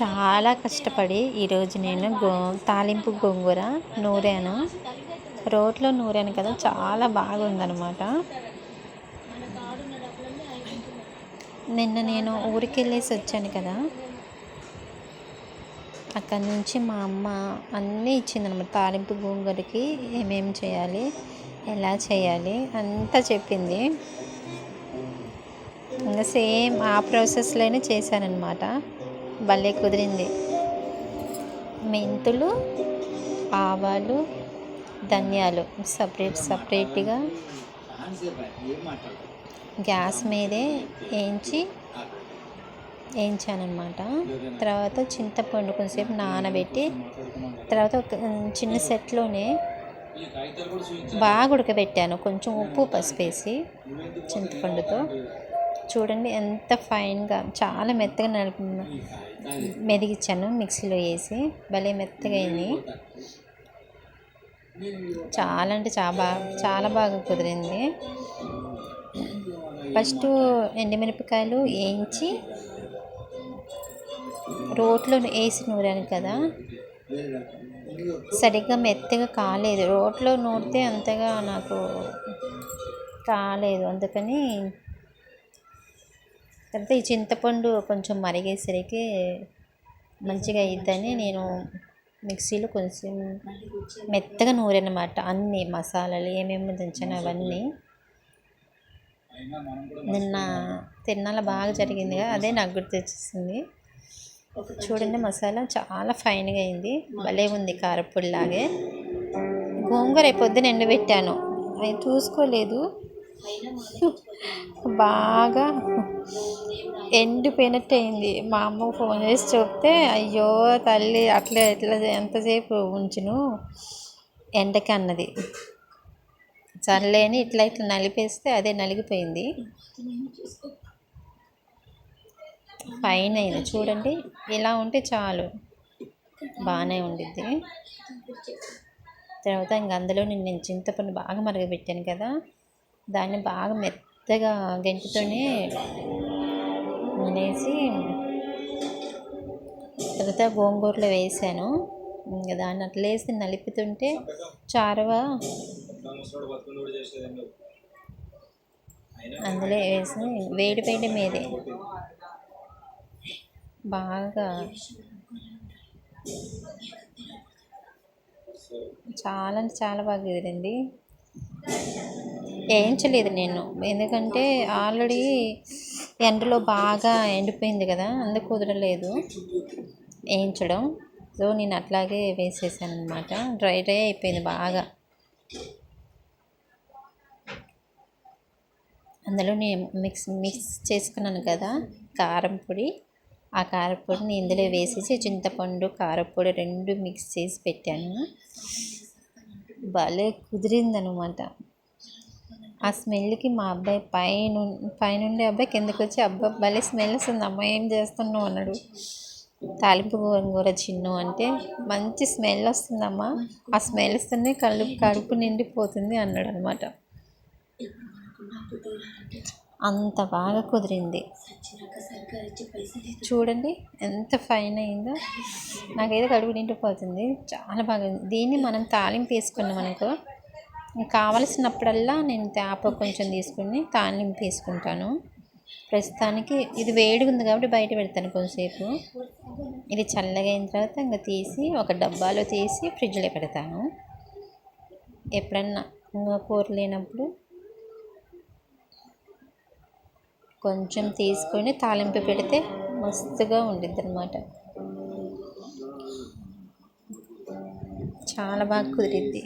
చాలా కష్టపడి ఈరోజు నేను గో తాలింపు గోంగూర నూరాను. రోట్లో నూరాను కదా చాలా బాగుందనమాట నిన్న నేను ఊరికి వెళ్ళేసి వచ్చాను కదా. అక్కడి నుంచి మా అమ్మ అన్నీ ఇచ్చిందనమాట తాలింపు గోంగూరకి ఏమేమి చేయాలి ఎలా చేయాలి అంతా చెప్పింది. ఇంకా సేమ్ ఆ ప్రాసెస్లోనే చేశానమాట భలే కుదిరింది. మెంతులు ఆవాలు ధనియాలు సపరేట్ సపరేట్గా గ్యాస్ మీదే వేయించి వేయించానమాట తర్వాత చింతపండు కొంచెంసేపు నానబెట్టి తర్వాత ఒక చిన్న సెట్లోనే బాగా ఉడకబెట్టాను. కొంచెం ఉప్పు పసుపు వేసి చింతపండుతో. చూడండి ఎంత ఫైన్గా చాలా మెత్తగా నలిపి మెదిగించాను మిక్సీలో వేసి భలే మెత్తగా అయింది. చాలా అంటే చాలా బాగా చాలా బాగా కుదిరింది. ఫస్ట్ ఎండుమిరపకాయలు వేయించి రోట్లో వేసి నూరాను కదా. సరిగ్గా మెత్తగా కాలేదు. రోట్లో నూరితే అంతగా నాకు కాలేదు అందుకని తర్వాత ఈ చింతపండు కొంచెం మరిగేసరికి మంచిగా అయ్యిద్దని నేను మిక్సీలో కొంచెం మెత్తగా నూరనమాట అన్ని మసాలాలు ఏమేమి దంచాను అవన్నీ. నిన్న తిన్నాల బాగా జరిగిందిగా అదే నాకు గుర్తు తెచ్చేసింది చూడండి మసాలా చాలా ఫైన్గా అయింది. భలే ఉంది కారపొడిలాగే గోంగూర పొద్దున ఎండబెట్టాను. అవి చూసుకోలేదు. బాగా ఎండిపోయినట్టు అయింది మా అమ్మ ఫోన్ చేసి చెప్తే అయ్యో తల్లి అట్లే ఎట్లా ఎంతసేపు ఉంచును? ఎండకి అన్నది సర్లే అని ఇట్లా ఇట్లా నలిపేస్తే అదే నలిగిపోయింది. పైన అయింది చూడండి ఇలా ఉంటే చాలు. బాగానే ఉండిద్ది. తర్వాత ఇంక అందులో నేను చింతపండు బాగా మరగబెట్టాను కదా. దాన్ని బాగా మెత్తగా గంటితోనే అనేసి తర్వాత గోంగూరలో వేసాను. ఇంకా దాన్ని అట్లా వేసి నలుపుతుంటే చారవ అందులో వేసి వేడి వేడి మీదే బాగా చాలా అంటే చాలా బాగా కుదిరింది వేయించలేదు నేను. ఎందుకంటే ఆల్రెడీ ఎండలో బాగా ఎండిపోయింది కదా అందుకు కుదరలేదు వేయించడం. సో నేను అట్లాగే వేసేసాను అనమాట డ్రై డ్రై అయిపోయింది బాగా. అందులో నేను మిక్స్ మిక్స్ చేసుకున్నాను కదా కారం పొడి. ఆ కారపొడిని ఇందులో వేసేసి చింతపండు కారపొడి రెండు మిక్స్ చేసి పెట్టాను. భలే కుదిరిందనమాట ఆ స్మెల్కి మా అబ్బాయి పైన పైనుండే అబ్బాయి కిందకి వచ్చి అబ్బాయి భలే స్మెల్ వస్తుంది అమ్మ ఏం చేస్తున్నావు? అన్నాడు. తాలింపు గోంగూర చిన్ను అంటే మంచి స్మెల్ వస్తుందమ్మా ఆ స్మెల్ వస్తేనే కళ్ళు కడుపు నిండిపోతుంది అన్నాడు అనమాట అంత బాగా కుదిరింది. చూడండి ఎంత ఫైన్ అయిందో. నాకైతే కడుపు నిండిపోతుంది. చాలా బాగా దీన్ని మనం తాలింపు వేసుకున్నాం అనుకో కావలసినప్పుడల్లా నేను తేప కొంచెం తీసుకుని తాలింపు వేసుకుంటాను ప్రస్తుతానికి ఇది వేడిగా ఉంది కాబట్టి బయట పెడతాను కొంచెంసేపు ఇది చల్లగా అయిన తర్వాత ఇంకా తీసి ఒక డబ్బాలో తీసి ఫ్రిడ్జ్లో పెడతాను. ఎప్పుడన్నా ఇంకా కూర లేనప్పుడు కొంచెం తీసుకొని తాలింపు పెడితే మస్తుగా ఉండిద్ది అనమాట చాలా బాగా కుదిరిద్ది.